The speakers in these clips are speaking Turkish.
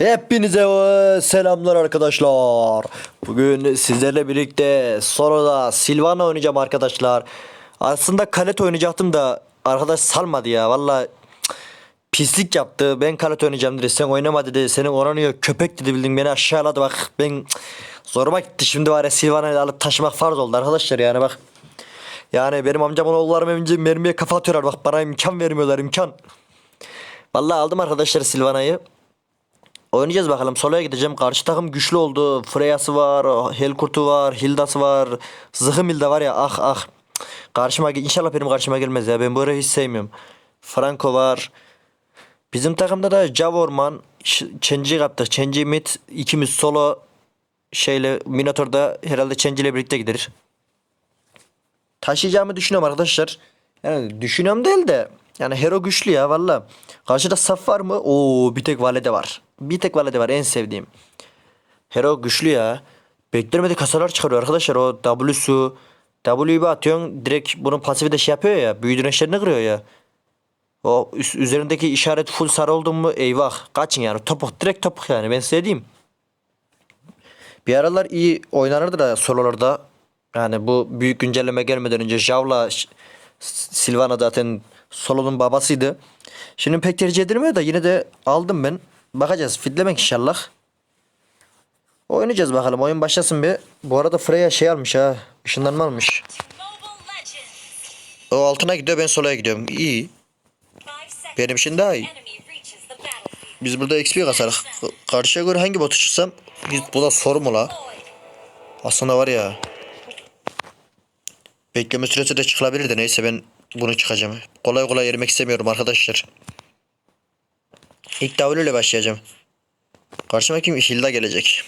Hepinize e, selamlar arkadaşlar. Bugün sizlerle birlikte soloda Silvana oynayacağım arkadaşlar. Aslında kalet oynayacaktım da arkadaş salmadı ya. Valla pislik yaptı. Ben kalet oynayacağım dedi. Sen oynama dedi. Senin oranıyor köpek dedi bildin beni aşağıladı bak. Ben zoruma gitti. Şimdi var ya Silvana'yı alıp taşımak farz oldu arkadaşlar yani bak. Yani benim amcamın oğullarım önce mermiye kafa atıyorlar. Bak bana imkan vermiyorlar imkan. Vallahi aldım arkadaşlar Silvana'yı. Oynayacağız bakalım. Solo'ya gideceğim. Karşı takım güçlü oldu. Freya'sı var, Helkurt'u var, Hilda'sı var. Zıhım Hilda var ya ah ah. Karşıma inşallah benim karşıma gelmez ya. Ben böyle hiç sevmiyorum. Franco var. Bizim takımda da Javorman, Chenji kaptık. Chenji mid, ikimiz solo şeyle Minotaur'da herhalde Chenji ile birlikte gider. Taşıyacağımı düşünüyorum arkadaşlar. Yani düşünüyorum değil de yani hero güçlü ya valla. Karşıda saf var mı? Oo bir tek Valide var. Bir tek Valide var en sevdiğim. Hero güçlü ya. Beklemedi kasalar çıkarıyor arkadaşlar. O W'su W'yu bir atıyorsun direkt bunun pasifi de şey yapıyor ya. Büyü dirençlerini kırıyor ya. O üzerindeki işaret full sarı oldu mu eyvah. Kaçın yani topuk direkt topuk yani ben size diyeyim. Bir aralar iyi oynanırdı da sololarda. Yani bu büyük güncelleme gelmeden önce Jav'la Silvana zaten solonun babasıydı. Şimdi pek tercih edilmiyor da yine de aldım ben. Bakacağız. Fitlemek inşallah. Oynayacağız bakalım. Oyun başlasın bir. Bu arada Freya şey almış ha. Işınlanma almış. O altına gidiyor ben solaya gidiyorum. İyi. Benim için daha iyi. Biz burada XP kasarız. Karşıya göre hangi botu çıksam bu da soru mu la? Aslında var ya. Bekleme süresi de çıkılabilir de neyse ben bunu çıkacağım. Kolay kolay yermek istemiyorum arkadaşlar. İlk W ile başlayacağım. Karşıma kim? Hilda gelecek.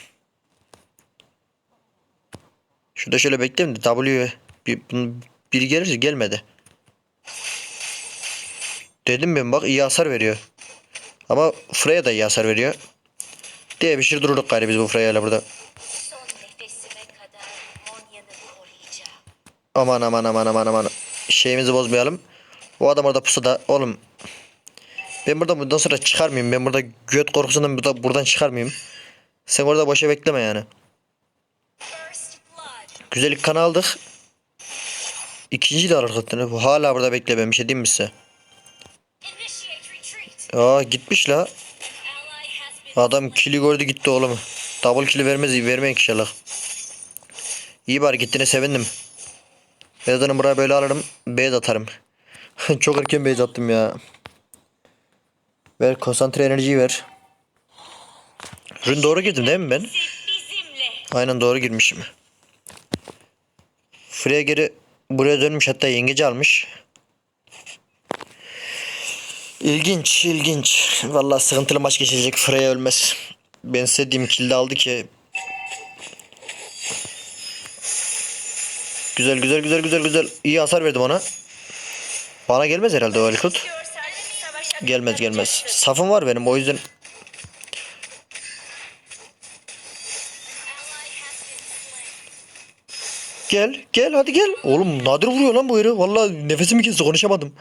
Şurada şöyle bekleyeyim de W bir, biri gelirse gelmedi. Dedim ben bak iyi hasar veriyor. Ama Freya da iyi hasar veriyor. Diye bir şey durduk galiba biz bu Freya ile burada. Aman aman aman aman aman. Şeyimizi bozmayalım. O adam orada pusuda. Oğlum. Ben burada bundan sonra çıkarmayayım. Ben burada göt korkusundan burada, buradan çıkarmayayım. Sen orada boşa bekleme yani. Güzellik kanı aldık. İkinci de alır. Bu Hala burada bekle ben bir şey diyeyim mi size? Aa gitmiş la. Adam kili gördü gitti oğlum. Double kili vermez vermeyin inşallah. İyi bari gittiğine sevindim. Birazdan buraya böyle alırım. Beyaz atarım. Çok erken beyaz attım ya. Ver konsantre enerjiyi ver. Rün doğru girdim değil mi ben? Aynen doğru girmişim. Freya geri buraya dönmüş hatta yengeci almış. İlginç, ilginç. Vallahi sıkıntılı maç geçecek. Freya ölmez. Ben size diyeyim kilde aldı ki. Güzel, güzel, güzel, güzel, güzel. İyi hasar verdim ona. Bana gelmez herhalde o Elkut. Gelmez, gelmez. Safım var benim o yüzden. Gel, gel, hadi gel. Oğlum nadir vuruyor lan bu herif. Vallahi nefesimi kesti, konuşamadım.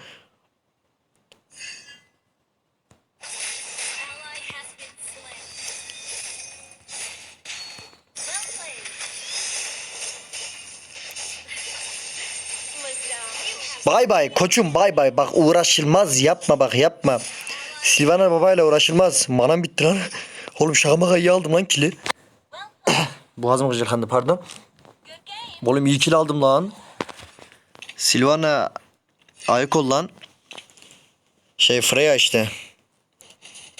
Bay bay koçum bay bay. Bak uğraşılmaz yapma bak yapma. Silvana babayla uğraşılmaz. Manam bitti lan. Oğlum şaka maka iyi aldım lan kili. Boğazım gıcırkandı pardon. Oğlum iyi kil aldım lan. Silvana Aykol lan. Şey Freya işte.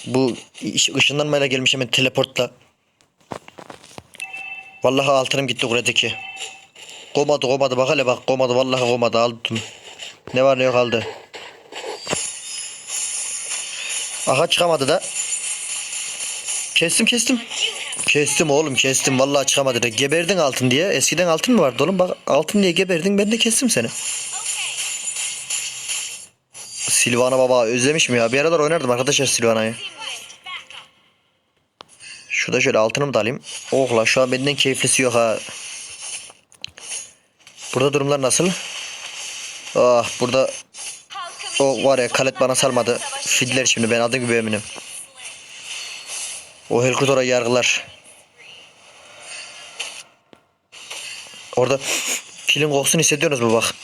Bu ışınlanmayla gelmiş hemen teleportla. Vallahi altınım gitti kuredeki. Komadı komadı bak hele bak komadı vallahi komadı aldım. Ne var ne yok aldı. Aha çıkamadı da. Kestim kestim. Kestim oğlum kestim vallahi çıkamadı da. Geberdin altın diye. Eskiden altın mı vardı oğlum? Bak altın diye geberdin ben de kestim seni. Silvana baba özlemiş mi ya? Bir aralar oynardım arkadaşlar Silvana'yı. Şurada şöyle altınımı da alayım. Oh la şu an benden keyiflisi yok ha. Burada durumlar nasıl? Ah burada o var ya kalet bana salmadı. Fidler şimdi ben adım gibi eminim. O helikoptera yargılar. Orada kilin kokusunu hissediyorsunuz mu bak?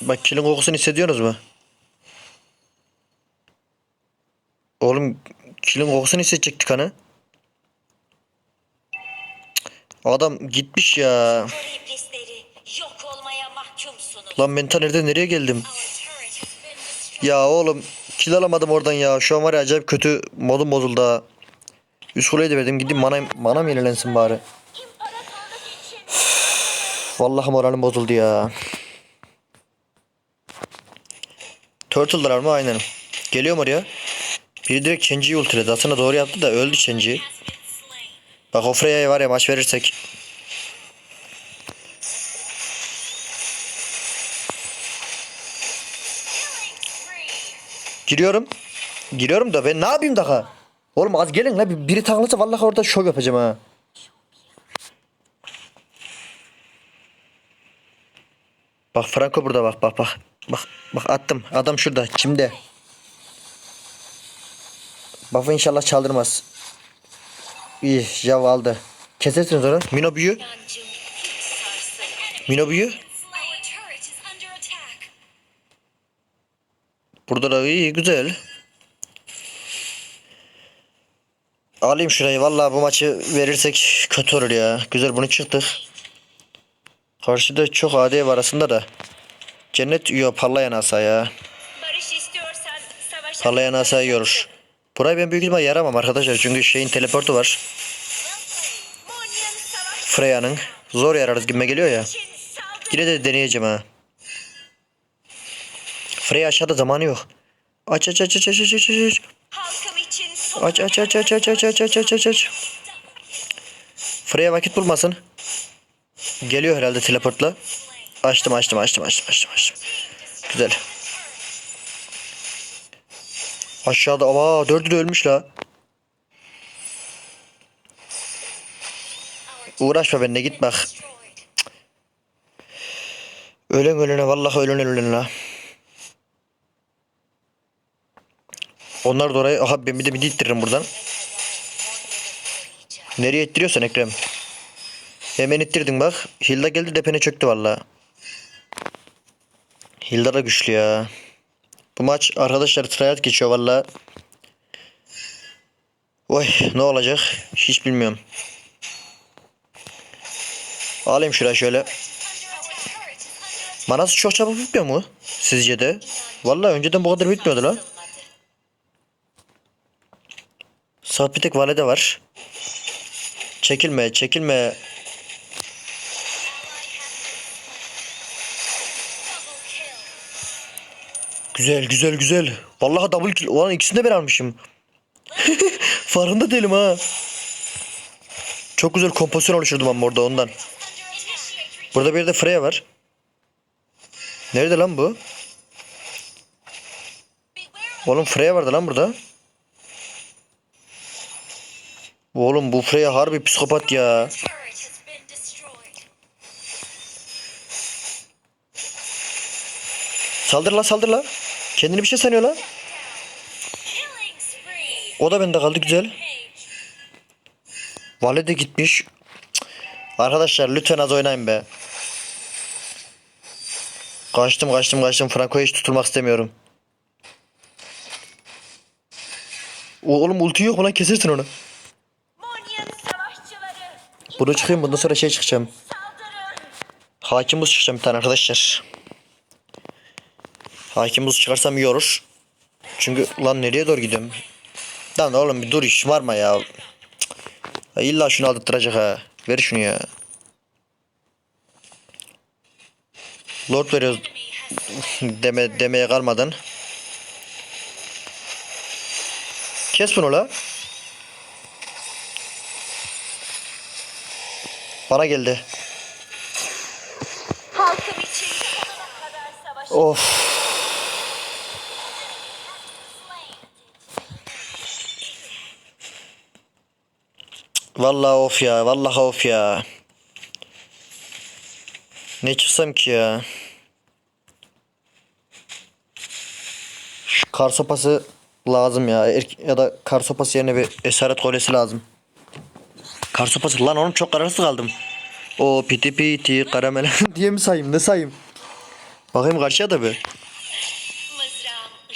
Bak kilin kokusunu hissediyorsunuz mu? Oğlum kilin kokusunu hissedecektik hani. Adam gitmiş ya. Lan mental nerede nereye geldim? Ya oğlum kill alamadım oradan ya. Şu an var ya acayip kötü modum bozuldu ha. Üst kuleyi de verdim. Gideyim mana, mana mı yenilensin bari. Vallahi moralim bozuldu ya. Turtle'lar mı? Aynen. Geliyorum oraya. Biri direkt Chenji'yi ultiledi. Aslında doğru yaptı da öldü Chenji. Bak o Freya'ya var ya maç verirsek. Giriyorum. Giriyorum da ben ne yapayım daha? Oğlum az gelin la. Bir- Biri takılırsa vallahi orada şov yapacağım ha. Bak Franco burada bak bak bak. Bak bak attım. Adam şurada. Kimde? Bak inşallah çaldırmaz. İyi Jav aldı. Kesersiniz onu. Mino büyü. Mino büyü. Burada da iyi güzel. Alayım şurayı. Vallahi bu maçı verirsek kötü olur ya. Güzel bunu çıktık. Karşıda çok AD var arasında da. Cennet yiyor parlayan asa ya. Parlayan asa yiyor. Burayı ben büyük ihtimal yaramam arkadaşlar. Çünkü şeyin teleportu var. Freya'nın. Zor yararız gibime geliyor ya. Yine de deneyeceğim ha. Freya aşağıda zamanı yok. Aç aç aç aç aç aç aç aç. Aç aç aç aç aç aç aç aç aç aç aç. Freya vakit bulmasın. Geliyor herhalde teleportla. Açtım açtım açtım açtım açtım açtım. Güzel. Aşağıda ama dördü de ölmüş la. Uğraşma benimle git bak. Ölen ölene vallahi ölen ölene la. Onlar da oraya aha ben bir de bir ittiririm buradan. Nereye ittiriyorsan Ekrem. Hemen ittirdin bak. Hilda geldi depene çöktü valla. Hilda da güçlü ya. Bu maç arkadaşlar tryhard geçiyor valla. Oy ne olacak hiç bilmiyorum. Alayım şuraya şöyle. Manası çok çabuk bitmiyor mu? Sizce de? Valla önceden bu kadar bitmiyordu la. Tek valede var. Çekilme çekilme. Güzel güzel güzel. Vallahi double kill. Ulan ikisini de ben almışım. Farkında değilim ha. Çok güzel kompozisyon oluşturdum ama orada ondan. Burada bir de Freya var. Nerede lan bu? Oğlum Freya vardı lan burada. Oğlum bu Freya harbi psikopat ya. Saldır la saldır la. Kendini bir şey sanıyor la. O da bende kaldı güzel. Vale de gitmiş. Arkadaşlar lütfen az oynayın be. Kaçtım kaçtım kaçtım. Franco'ya hiç tutulmak istemiyorum. Oğlum ulti yok lan kesersin onu. Bunu çıkayım bundan sonra şey çıkacağım. Hakim buz çıkacağım bir tane arkadaşlar. Hakim buz çıkarsam iyi. Çünkü lan nereye doğru gidiyorum? Lan oğlum bir dur iş var mı ya? İlla şunu aldırtacak ha. Ver şunu ya. Lord veriyoruz deme demeye kalmadan. Kes bunu la. Bana geldi. Halkım için kadar. Of. Vallahi of ya. Vallahi of ya. Ne çıksam ki ya. Şu kar sopası lazım ya. Erk- ya da kar sopası yerine bir esaret kolesi lazım. Kar sopası lan oğlum çok kararsız kaldım. O piti piti karamel diye mi sayayım ne sayayım? Bakayım karşıya da bir.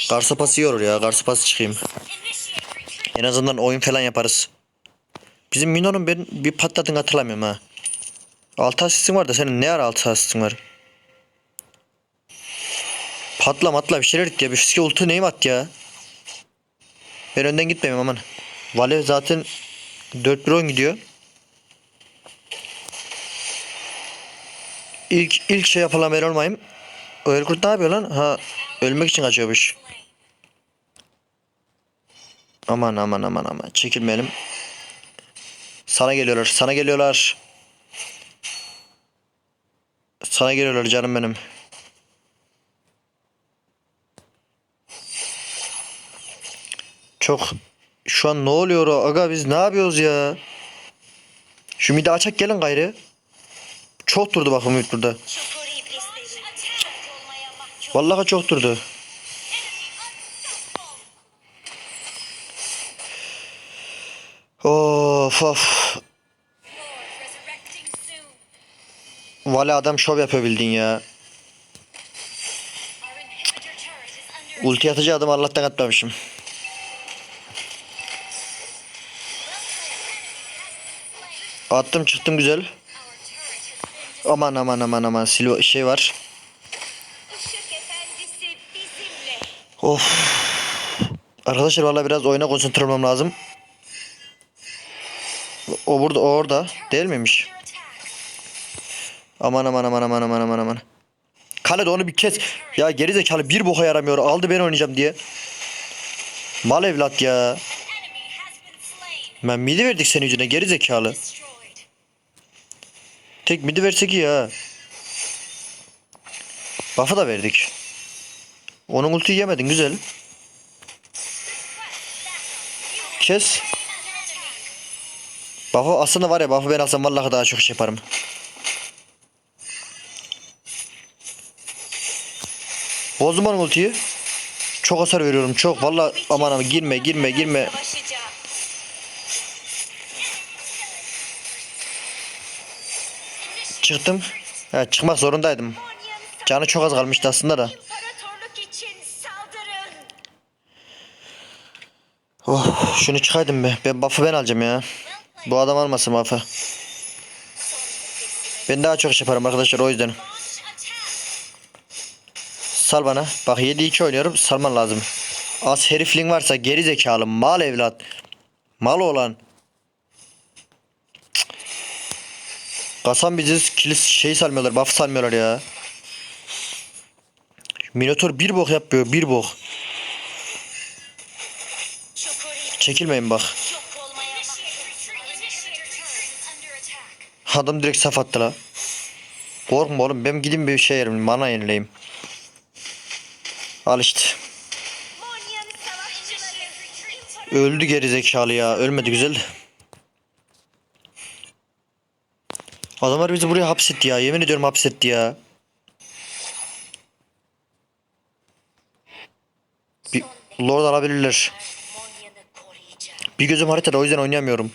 Kar sopası iyi olur ya kar sopası çıkayım. En azından oyun falan yaparız. Bizim Mino'nun ben bir patladığını hatırlamıyorum ha. 6 asistin var da senin ne ara 6 asistin var? Patla matla bir şeyler et ya. Bir fiske ulti neyim at ya. Ben önden gitmeyeyim aman. Vale zaten 4-1 oyun gidiyor. İlk ilk şey yapılan ben olmayayım. O Erkurt ne yapıyor lan? Ha ölmek için kaçıyormuş. Aman aman aman aman çekilmeyelim. Sana geliyorlar sana geliyorlar. Sana geliyorlar canım benim. Çok şu an ne oluyor aga biz ne yapıyoruz ya? Şu midi açak gelin gayrı. Çok durdu bakın Ümit burada. Vallahi çok durdu. Of of. Vale adam şov yapıyor bildiğin ya. Ulti atıcı adam Allah'tan atmamışım. Attım çıktım güzel. Aman aman aman aman silva şey var. Of. Arkadaşlar vallahi biraz oyuna konsantre olmam lazım. O burada o orada değil miymiş? Aman aman aman aman aman aman aman. Kale de onu bir kes. Ya geri zekalı bir boka yaramıyor. Aldı ben oynayacağım diye. Mal evlat ya. Ben midi verdik senin yüzüne geri zekalı. Tek midi versek iyi ha. Buff'ı da verdik. Onun ultiyi yemedin güzel. Kes. Buff'ı aslında var ya buff'ı ben alsam vallahi daha çok iş yaparım. Bozdum onun ultiyi. Çok hasar veriyorum çok. Vallahi aman aman girme girme girme. Çıktım. Ha, çıkmak zorundaydım. Canı çok az kalmıştı aslında da. Oh şunu çıkaydım be. Ben buff'ı ben alacağım ya. Bu adam almasın buff'ı. Ben daha çok iş yaparım arkadaşlar o yüzden. Sal bana. Bak 7-2 oynuyorum. Salman lazım. Az herifliğin varsa geri zekalı mal evlat. Mal olan. Kasam bizi kilis şey salmıyorlar. Buff salmıyorlar ya. Minotaur bir bok yapıyor. Bir bok. Çekilmeyin bak. Adam direkt saf attı la. Korkma oğlum. Ben gideyim bir şey yerim. Mana yenileyim. Al işte. Öldü geri zekalı ya. Ölmedi güzel. Adamlar bizi buraya hapsetti ya. Yemin ediyorum hapsetti ya. Bir Lord alabilirler. Bir gözüm haritada o yüzden oynayamıyorum.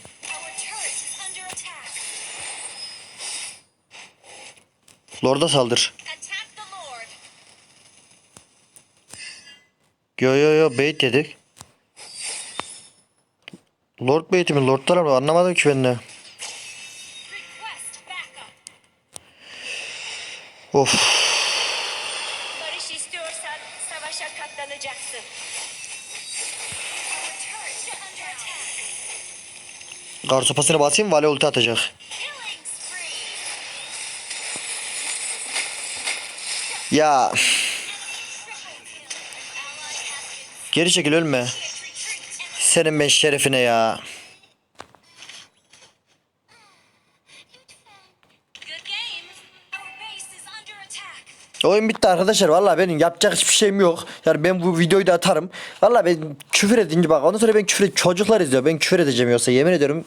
Lord'a saldır. Yo yo yo bait yedik. Lord bait'i mi? Lord'lar mı? Anlamadım ki ben de. Of. Barış istiyorsan savaşa katlanacaksın. Kar sopasını basayım Vale ulti atacak. Ya geri çekil ölme. Senin ben şerefine ya. Oyun bitti arkadaşlar. Vallahi benim yapacak hiçbir şeyim yok. Yani ben bu videoyu da atarım. Vallahi ben küfür edince bak ondan sonra ben küfür çocuklar izliyor. Ben küfür edeceğim yoksa yemin ediyorum.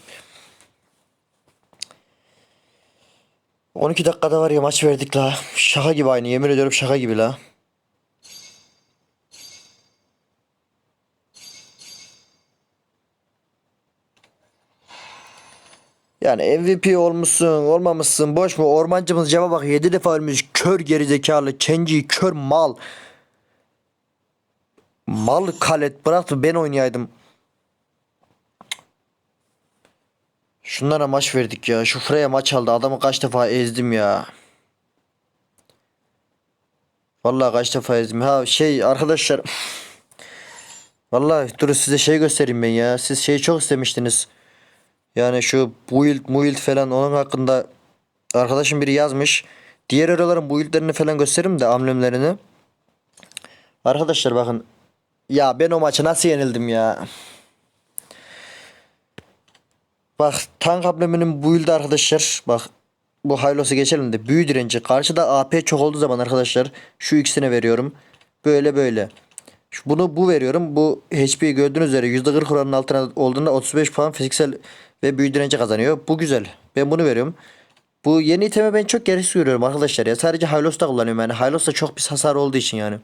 12 dakikada var ya maç verdik la. Şaka gibi aynı yemin ediyorum şaka gibi la. Yani MVP olmuşsun olmamışsın boş mu ormancımız cevap bak 7 defa ölmüş. Kör gerizekalı kenci kör mal. Mal kalet bıraktı ben oynayaydım. Şunlara maç verdik ya. Şu Freya maç aldı. Adamı kaç defa ezdim ya. Vallahi kaç defa ezdim. Ha şey arkadaşlar. Vallahi dur size şey göstereyim ben ya. Siz şeyi çok istemiştiniz yani şu build muild falan onun hakkında arkadaşım biri yazmış. Diğer hero'ların buildlerini falan gösteririm de amblemlerini. Arkadaşlar bakın. Ya ben o maçı nasıl yenildim ya. Bak tank ambleminin build'i arkadaşlar. Bak bu Hylos'u geçelim de büyü direnci. Karşıda AP çok olduğu zaman arkadaşlar şu ikisine veriyorum. Böyle böyle. Bunu bu veriyorum. Bu HP'yi gördüğünüz üzere %40 oranının altına olduğunda 35 puan fiziksel ve büyü direnci kazanıyor. Bu güzel. Ben bunu veriyorum. Bu yeni iteme ben çok gereksiz görüyorum arkadaşlar ya. Sadece Hylos'ta kullanıyorum yani. Hylos'ta çok bir hasar olduğu için yani.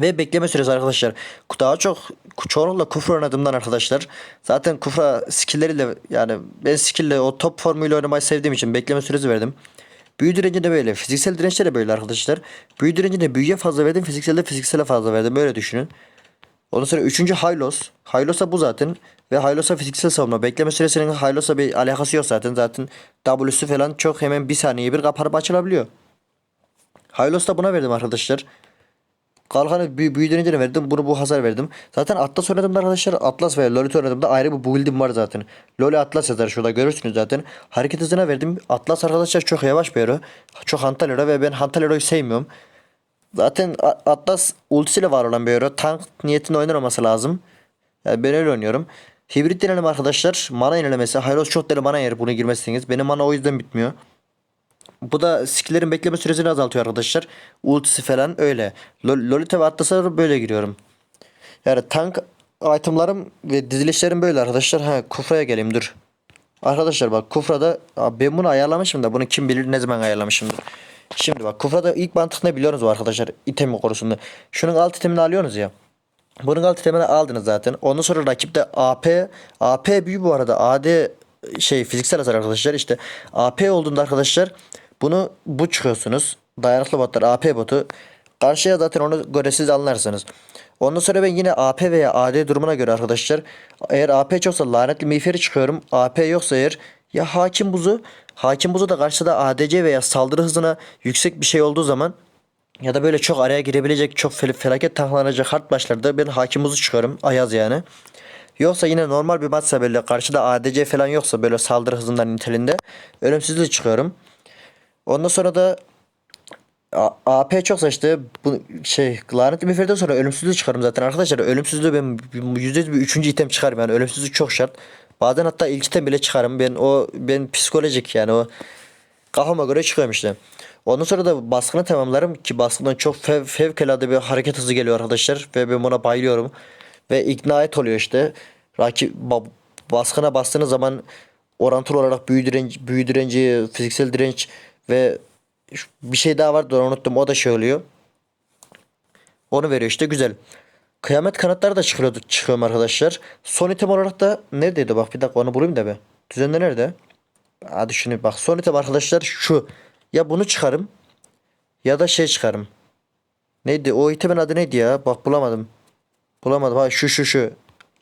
Ve bekleme süresi arkadaşlar. Daha çok çoğunlukla kufra oynadığımdan arkadaşlar. Zaten kufra skill'leriyle yani ben skill'le o top formuyla oynamayı sevdiğim için bekleme süresi verdim. Büyü direnci de böyle. Fiziksel dirençte de böyle arkadaşlar. Büyü direncinde büyüye fazla verdim. Fizikselde fiziksele fazla verdim. Böyle düşünün. Ondan sonra üçüncü Hylos. Hylos'a bu zaten. Ve Hylos'a fiziksel savunma. Bekleme süresinin Hylos'a bir alakası yok zaten. Zaten W'su falan çok hemen bir saniye bir kapanıp açılabiliyor. Hylos'ta buna verdim arkadaşlar. Kalkanı büyü, büyü direncine verdim. Bunu bu hasar verdim. Zaten Atlas oynadığımda arkadaşlar Atlas veya Lolita oynadığımda ayrı bir build'im var zaten. Loli Atlas yazar şurada görürsünüz zaten. Hareket hızına verdim. Atlas arkadaşlar çok yavaş bir hero. Çok hantal hero ve ben hantal hero'yu sevmiyorum. Zaten Atlas ultisiyle var olan bir hero. Tank niyetinde oynar olması lazım. Yani ben öyle oynuyorum. Hibrit denelim arkadaşlar. Mana yenilemesi. Hyros çok deli mana yer bunu girmezseniz. Benim mana o yüzden bitmiyor. Bu da skill'lerin bekleme süresini azaltıyor arkadaşlar. Ultisi falan öyle. Lol- Lolita ve Atlas'a böyle giriyorum. Yani tank itemlarım ve dizilişlerim böyle arkadaşlar. Ha Kufra'ya geleyim dur. Arkadaşlar bak Kufra'da ben bunu ayarlamışım da bunu kim bilir ne zaman ayarlamışımdır. Şimdi bak Kufra'da ilk mantık ne biliyorsunuz arkadaşlar itemi konusunda. Şunun alt itemini alıyorsunuz ya. Bunun alt itemini aldınız zaten. Ondan sonra rakipte AP AP büyü bu arada AD şey fiziksel hasar arkadaşlar işte AP olduğunda arkadaşlar bunu bu çıkıyorsunuz. Dayanıklı botlar AP botu. Karşıya zaten onu göre siz anlarsınız. Ondan sonra ben yine AP veya AD durumuna göre arkadaşlar eğer AP çoksa lanetli miğferi çıkıyorum. AP yoksa eğer ya hakim buzu hakim buzu da karşıda ADC veya saldırı hızına yüksek bir şey olduğu zaman ya da böyle çok araya girebilecek çok fel- felaket tanklanacak hard başlarda ben hakim buzu çıkarım. Ayaz yani. Yoksa yine normal bir maçsa böyle karşıda ADC falan yoksa böyle saldırı hızından nitelinde ölümsüzlüğü çıkıyorum. Ondan sonra da A- AP çoksa işte bu şey lanetli miğferden sonra ölümsüzlüğü çıkarım zaten arkadaşlar. Ölümsüzlüğü ben yüzde yüz bir üçüncü item çıkarım yani ölümsüzlük çok şart. Bazen hatta ilk item bile çıkarım. Ben o ben psikolojik yani o kafama göre çıkıyorum işte. Ondan sonra da baskını tamamlarım ki baskından çok fev, fevkalade bir hareket hızı geliyor arkadaşlar ve ben buna bayılıyorum. Ve ikna et oluyor işte. Rakip ba- baskına bastığınız zaman orantılı olarak büyü direnci, büyü direnci, fiziksel direnç ve bir şey daha vardı onu unuttum. O da şey oluyor. Onu veriyor işte güzel. Kıyamet kanatları da çıkıyordu, çıkıyorum arkadaşlar. Son item olarak da neredeydi bak bir dakika onu bulayım da be. Düzenli nerede? Hadi şunu bak. Son item arkadaşlar şu. Ya bunu çıkarım ya da şey çıkarım. Neydi? O itemin adı neydi ya? Bak bulamadım. Bulamadım. Ha şu şu şu.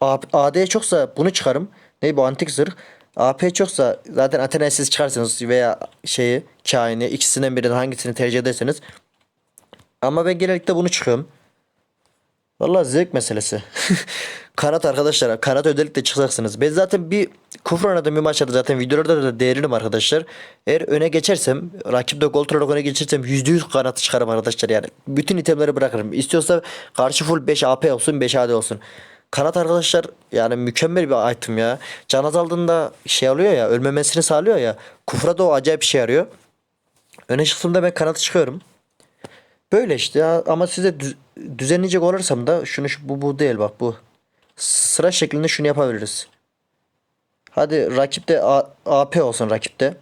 A- AD çoksa bunu çıkarım. Ne bu antik zırh. AP çoksa zaten Athena'yı siz çıkarsınız veya şeyi kaini ikisinden birinin hangisini tercih ederseniz. Ama ben genellikle bunu çıkıyorum. Vallahi zevk meselesi. kanat arkadaşlar. Kanat özellikle çıkacaksınız. Ben zaten bir kufur oynadığım bir maçta zaten videolarda da değeririm arkadaşlar. Eğer öne geçersem rakipte gol olarak öne geçersem %100 kanatı çıkarım arkadaşlar yani. Bütün itemleri bırakırım. İstiyorsa karşı full 5 AP olsun 5 AD olsun. Kanat arkadaşlar yani mükemmel bir item ya. Can azaldığında şey alıyor ya ölmemesini sağlıyor ya. Kufra da o acayip işe yarıyor. Öne çıktığımda ben kanatı çıkıyorum. Böyle işte ya. ama size düz- düzenleyecek olursam da şunu şu, bu bu değil bak bu. Sıra şeklinde şunu yapabiliriz. Hadi rakipte AP olsun rakipte.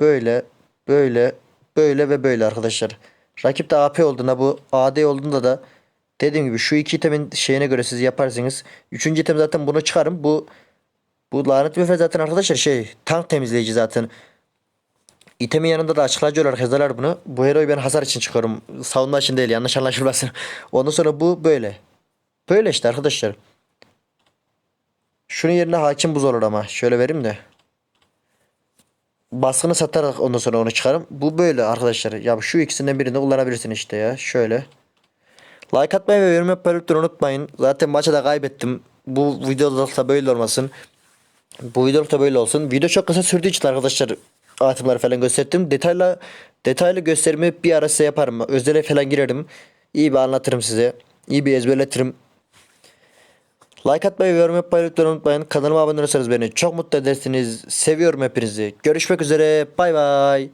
Böyle, böyle, böyle ve böyle arkadaşlar. Rakipte AP olduğunda bu AD olduğunda da dediğim gibi şu iki itemin şeyine göre siz yaparsınız. Üçüncü item zaten bunu çıkarım. Bu Bu lanet müfre zaten arkadaşlar şey tank temizleyici zaten. İtemin yanında da açıklayıcı olarak yazarlar bunu. Bu heroyu ben hasar için çıkıyorum. Savunma için değil yanlış anlaşılmasın. Ondan sonra bu böyle. Böyle işte arkadaşlar. Şunun yerine hakim buz olur ama. Şöyle vereyim de. Baskını satarak ondan sonra onu çıkarım. Bu böyle arkadaşlar. Ya şu ikisinden birini kullanabilirsin işte ya. Şöyle. Like atmayı ve yorum yapmayı lütfen unutmayın. Zaten maçı da kaybettim. Bu videoluk da böyle olmasın. Bu videoluk da böyle olsun. Video çok kısa sürdüğü için arkadaşlar atımları falan gösterdim. Detaylı detaylı gösterimi bir ara size yaparım. Özele falan girerim. İyi bir anlatırım size. İyi bir ezberletirim. Like atmayı ve yorum yapmayı lütfen unutmayın. Kanalıma abone olursanız beni çok mutlu edersiniz. Seviyorum hepinizi. Görüşmek üzere. Bay bay.